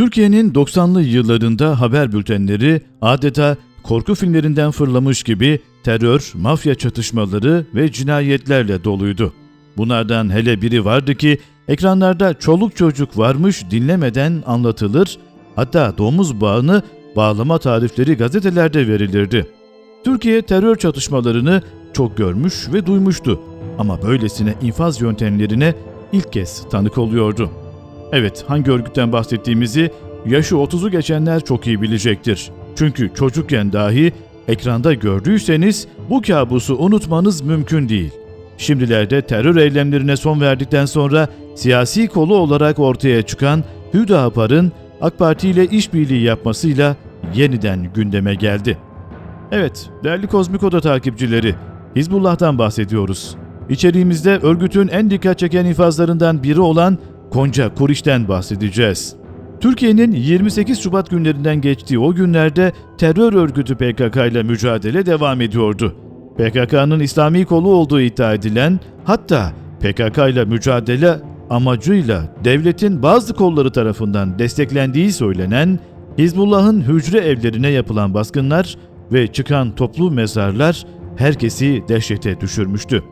Türkiye'nin 90'lı yıllarında haber bültenleri adeta korku filmlerinden fırlamış gibi terör, mafya çatışmaları ve cinayetlerle doluydu. Bunlardan hele biri vardı ki ekranlarda çoluk çocuk varmış dinlemeden anlatılır, hatta domuz bağını bağlama tarifleri gazetelerde verilirdi. Türkiye terör çatışmalarını çok görmüş ve duymuştu ama böylesine infaz yöntemlerine ilk kez tanık oluyordu. Evet, hangi örgütten bahsettiğimizi yaşı 30'u geçenler çok iyi bilecektir. Çünkü çocukken dahi ekranda gördüyseniz bu kabusu unutmanız mümkün değil. Şimdilerde terör eylemlerine son verdikten sonra siyasi kolu olarak ortaya çıkan Hüdapar'ın AK Parti ile işbirliği yapmasıyla yeniden gündeme geldi. Evet, değerli Kozmikoda takipçileri, Hizbullah'tan bahsediyoruz. İçeriğimizde örgütün en dikkat çeken infazlarından biri olan Konca Kuriş'ten bahsedeceğiz. Türkiye'nin 28 Şubat günlerinden geçtiği o günlerde terör örgütü PKK ile mücadele devam ediyordu. PKK'nın İslami kolu olduğu iddia edilen, hatta PKK ile mücadele amacıyla devletin bazı kolları tarafından desteklendiği söylenen Hizbullah'ın hücre evlerine yapılan baskınlar ve çıkan toplu mezarlar herkesi dehşete düşürmüştü.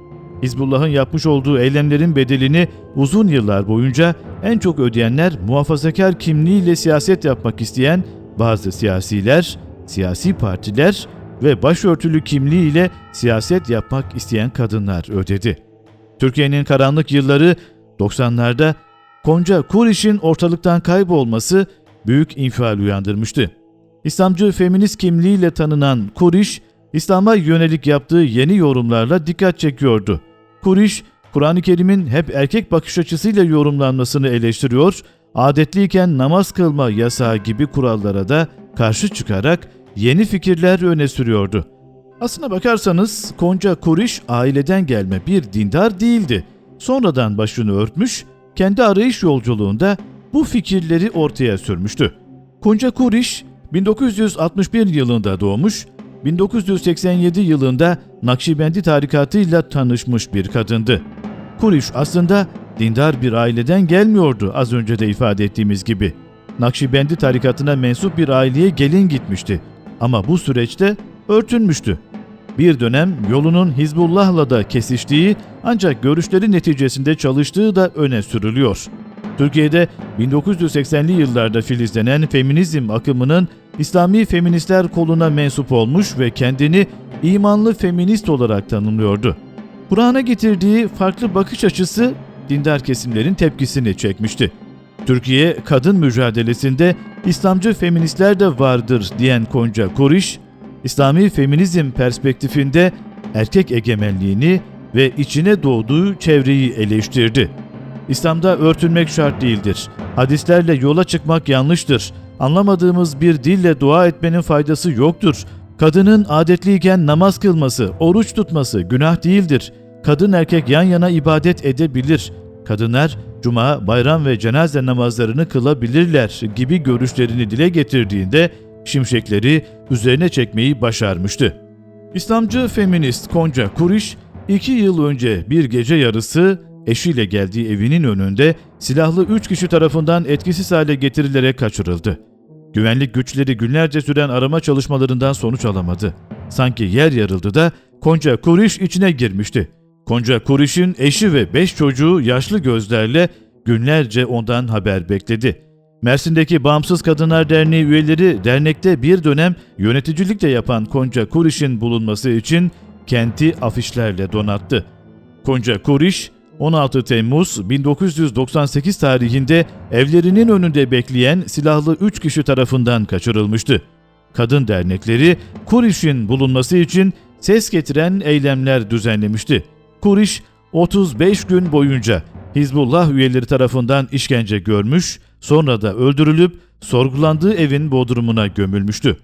Hizbullah'ın yapmış olduğu eylemlerin bedelini uzun yıllar boyunca en çok ödeyenler muhafazakar kimliğiyle siyaset yapmak isteyen bazı siyasiler, siyasi partiler ve başörtülü kimliğiyle siyaset yapmak isteyen kadınlar ödedi. Türkiye'nin karanlık yılları 90'larda Konca Kuriş'in ortalıktan kaybolması büyük infial uyandırmıştı. İslamcı feminist kimliğiyle tanınan Kuriş, İslam'a yönelik yaptığı yeni yorumlarla dikkat çekiyordu. Kuriş, Kur'an-ı Kerim'in hep erkek bakış açısıyla yorumlanmasını eleştiriyor, adetliyken namaz kılma yasağı gibi kurallara da karşı çıkarak yeni fikirler öne sürüyordu. Aslına bakarsanız Konca Kuriş aileden gelme bir dindar değildi. Sonradan başını örtmüş, kendi arayış yolculuğunda bu fikirleri ortaya sürmüştü. Konca Kuriş 1961 yılında doğmuş, 1987 yılında Nakşibendi tarikatıyla tanışmış bir kadındı. Kuriş aslında dindar bir aileden gelmiyordu az önce de ifade ettiğimiz gibi. Nakşibendi tarikatına mensup bir aileye gelin gitmişti ama bu süreçte örtünmüştü. Bir dönem yolunun Hizbullah'la da kesiştiği ancak görüşleri neticesinde çalıştığı da öne sürülüyor. Türkiye'de 1980'li yıllarda filizlenen feminizm akımının İslami feministler koluna mensup olmuş ve kendini imanlı feminist olarak tanımlıyordu. Kur'an'a getirdiği farklı bakış açısı dindar kesimlerin tepkisini çekmişti. Türkiye kadın mücadelesinde İslamcı feministler de vardır diyen Konca Kuriş, İslami feminizm perspektifinde erkek egemenliğini ve içine doğduğu çevreyi eleştirdi. İslam'da örtünmek şart değildir. Hadislerle yola çıkmak yanlıştır. Anlamadığımız bir dille dua etmenin faydası yoktur. Kadının adetliyken namaz kılması, oruç tutması günah değildir. Kadın erkek yan yana ibadet edebilir. Kadınlar cuma, bayram ve cenaze namazlarını kılabilirler gibi görüşlerini dile getirdiğinde şimşekleri üzerine çekmeyi başarmıştı. İslamcı feminist Konca Kuriş, iki yıl önce bir gece yarısı eşiyle geldiği evinin önünde silahlı üç kişi tarafından etkisiz hale getirilerek kaçırıldı. Güvenlik güçleri günlerce süren arama çalışmalarından sonuç alamadı. Sanki yer yarıldı da Konca Kuriş içine girmişti. Konca Kuriş'in eşi ve beş çocuğu yaşlı gözlerle günlerce ondan haber bekledi. Mersin'deki Bağımsız Kadınlar Derneği üyeleri dernekte bir dönem yöneticilik de yapan Konca Kuriş'in bulunması için kenti afişlerle donattı. Konca Kuriş, 16 Temmuz 1998 tarihinde evlerinin önünde bekleyen silahlı 3 kişi tarafından kaçırılmıştı. Kadın dernekleri Kuriş'in bulunması için ses getiren eylemler düzenlemişti. Kuriş 35 gün boyunca Hizbullah üyeleri tarafından işkence görmüş, sonra da öldürülüp sorgulandığı evin bodrumuna gömülmüştü.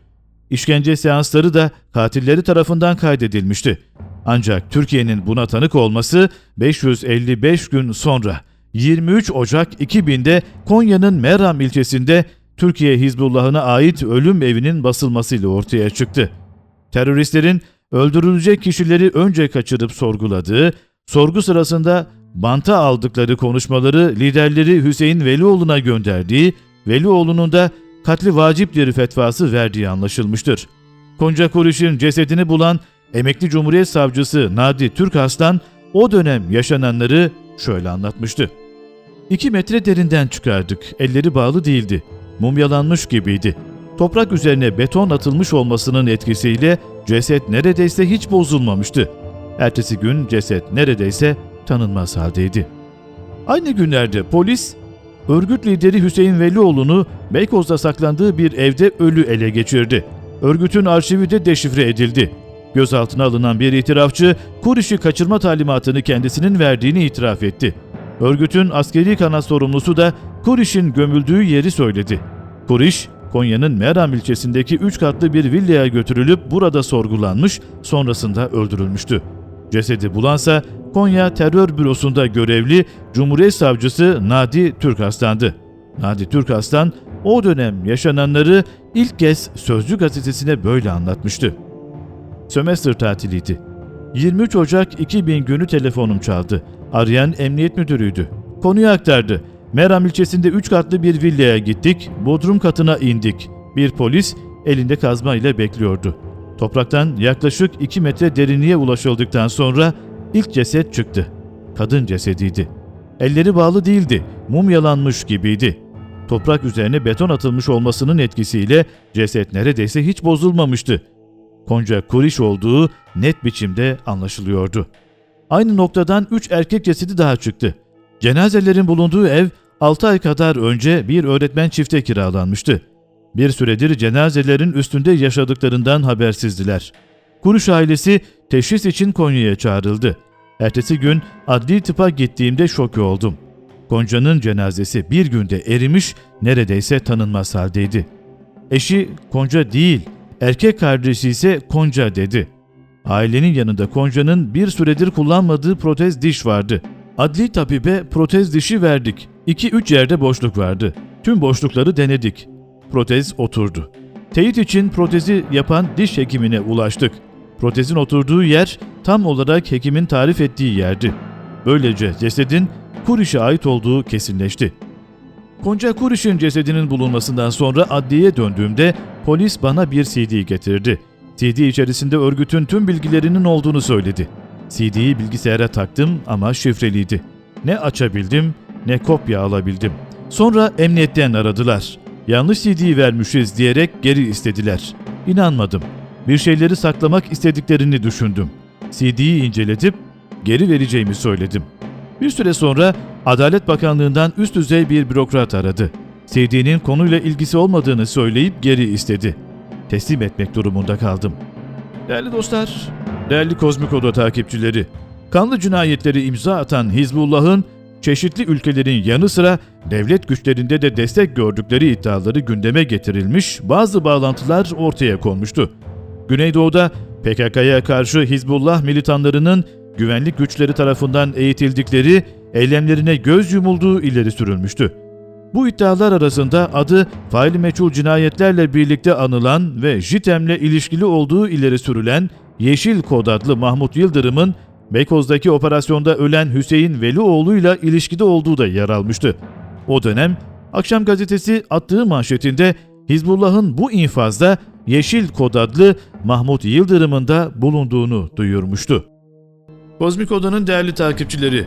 İşkence seansları da katilleri tarafından kaydedilmişti. Ancak Türkiye'nin buna tanık olması 555 gün sonra 23 Ocak 2000'de Konya'nın Meram ilçesinde Türkiye Hizbullah'ına ait ölüm evinin basılmasıyla ortaya çıktı. Teröristlerin öldürülecek kişileri önce kaçırıp sorguladığı, sorgu sırasında banta aldıkları konuşmaları liderleri Hüseyin Velioğlu'na gönderdiği, Velioğlu'nun da katli vaciptir fetvası verdiği anlaşılmıştır. Konca Kuriş'in cesedini bulan emekli Cumhuriyet Savcısı Nadi Türkaslan o dönem yaşananları şöyle anlatmıştı. İki metre derinden çıkardık. Elleri bağlı değildi. Mumyalanmış gibiydi. Toprak üzerine beton atılmış olmasının etkisiyle ceset neredeyse hiç bozulmamıştı. Ertesi gün ceset neredeyse tanınmaz haldeydi. Aynı günlerde polis, örgüt lideri Hüseyin Velioğlu'nu Beykoz'da saklandığı bir evde ölü ele geçirdi. Örgütün arşivi de deşifre edildi. Gözaltına alınan bir itirafçı, Kuriş'i kaçırma talimatını kendisinin verdiğini itiraf etti. Örgütün askeri kanat sorumlusu da Kuriş'in gömüldüğü yeri söyledi. Kuriş, Konya'nın Meram ilçesindeki 3 katlı bir villaya götürülüp burada sorgulanmış, sonrasında öldürülmüştü. Cesedi bulansa Konya Terör Bürosu'nda görevli Cumhuriyet Savcısı Nadi Türkaslan'dı. Nadi Türkaslan o dönem yaşananları ilk kez Sözcü gazetesine böyle anlatmıştı. Sömestr tatiliydi. 23 Ocak 2000 günü telefonum çaldı. Arayan emniyet müdürüydü. Konuyu aktardı. Meram ilçesinde 3 katlı bir villaya gittik. Bodrum katına indik. Bir polis elinde kazma ile bekliyordu. Topraktan yaklaşık 2 metre derinliğe ulaşıldıktan sonra ilk ceset çıktı. Kadın cesediydi. Elleri bağlı değildi, mumyalanmış gibiydi. Toprak üzerine beton atılmış olmasının etkisiyle ceset neredeyse hiç bozulmamıştı. Konca Kuriş olduğu net biçimde anlaşılıyordu. Aynı noktadan 3 erkek cesedi daha çıktı. Cenazelerin bulunduğu ev 6 ay kadar önce bir öğretmen çifte kiralanmıştı. Bir süredir cenazelerin üstünde yaşadıklarından habersizdiler. Kuruş ailesi teşhis için Konya'ya çağrıldı. Ertesi gün adli tıpa gittiğimde şok oldum. Gonca'nın cenazesi bir günde erimiş, neredeyse tanınmaz haldeydi. Eşi Konca değil, erkek kardeşi ise Konca dedi. Ailenin yanında Konca'nın bir süredir kullanmadığı protez diş vardı. Adli tabibe protez dişi verdik. 2-3 yerde boşluk vardı. Tüm boşlukları denedik. Protez oturdu. Teyit için protezi yapan diş hekimine ulaştık. Protezin oturduğu yer tam olarak hekimin tarif ettiği yerdi. Böylece cesedin Kuriş'e ait olduğu kesinleşti. Konca Kuriş'in cesedinin bulunmasından sonra adliyeye döndüğümde polis bana bir CD getirdi. CD içerisinde örgütün tüm bilgilerinin olduğunu söyledi. CD'yi bilgisayara taktım ama şifreliydi. Ne açabildim ne kopya alabildim. Sonra emniyetten aradılar. Yanlış CD'yi vermişiz diyerek geri istediler. İnanmadım. Bir şeyleri saklamak istediklerini düşündüm. CD'yi inceletip geri vereceğimi söyledim. Bir süre sonra Adalet Bakanlığı'ndan üst düzey bir bürokrat aradı. CD'nin konuyla ilgisi olmadığını söyleyip geri istedi. Teslim etmek durumunda kaldım. Değerli dostlar, değerli Kozmik Oda takipçileri, kanlı cinayetleri imza atan Hizbullah'ın çeşitli ülkelerin yanı sıra devlet güçlerinde de destek gördükleri iddiaları gündeme getirilmiş, bazı bağlantılar ortaya konmuştu. Güneydoğu'da PKK'ya karşı Hizbullah militanlarının güvenlik güçleri tarafından eğitildikleri, eylemlerine göz yumulduğu ileri sürülmüştü. Bu iddialar arasında adı faili meçhul cinayetlerle birlikte anılan ve JITEM'le ilişkili olduğu ileri sürülen Yeşil Kod adlı Mahmut Yıldırım'ın Beykoz'daki operasyonda ölen Hüseyin Velioğlu'yla ilişkide olduğu da yer almıştı. O dönem Akşam gazetesi attığı manşetinde Hizbullah'ın bu infazda Yeşil Kod adlı Mahmut Yıldırım'ın da bulunduğunu duyurmuştu. Kozmik Oda'nın değerli takipçileri,